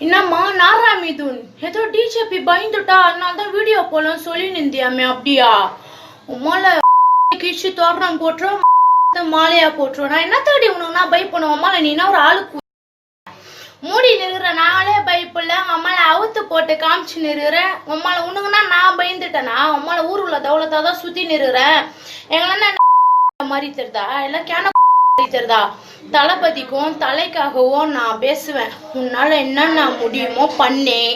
என்னம்மா நாகரா மிதுன். ஏதோ டிஜேபி பயந்துட்டா அதனால தான் வீடியோ போலாம் சொல்லி நிந்தியாமே அப்படியா? உமால கிழிச்சு தோரணம் போட்டுரும் மாலையா போட்டுரும். நான் என்ன தேடி உனக்கு நான் பை உமால நீ என்ன ஒரு ஆளுக்கு மூடி நிறுகிற நாளே பயப்பில்ல உங்க அம்மால அவுத்து போட்டு காமிச்சு நிறுகிறேன் உம்மால உனக்குன்னா நான் பயந்துட்டேனா? உம்மால உள்ள தௌலத்தா தான் சுத்தி நிறுகிறேன் எங்கன்னா மாதிரி தெரிதா எல்லாம் கேன மாதிரி தளபதிக்கும் தலைக்காகவும் நான் பேசுவேன். உன்னால என்னென்ன முடியுமோ பண்ணேன்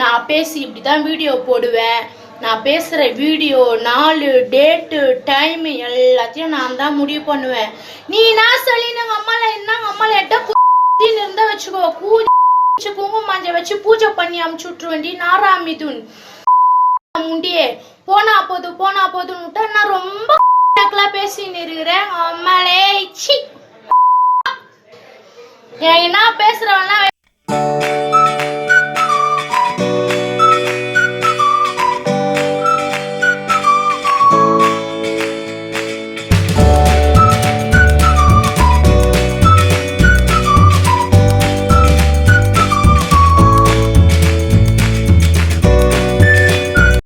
நான் பேசி இப்படிதான் வீடியோ போடுவேன். நான் பேசுற வீடியோ நாலு டேட்டு டைம் எல்லாத்தையும் நான் தான் முடிவு பண்ணுவேன். நீ நான் சொல்லி எங்க அம்மால என்ன அம்மால எட்ட குத்தின்னு இருந்தா வச்சுக்கோ. பூஜை வச்சு குங்கும வச்சு பூஜை பண்ணி அமுச்சு விட்டுருவேண்டி நாராமிதுன் முண்டியே. போனா போது போனா போதுன்னு விட்டா நான் ரொம்ப பேசின்னு இருக்கிறேன். அம்மா என்ன பேசுறவன்லாம்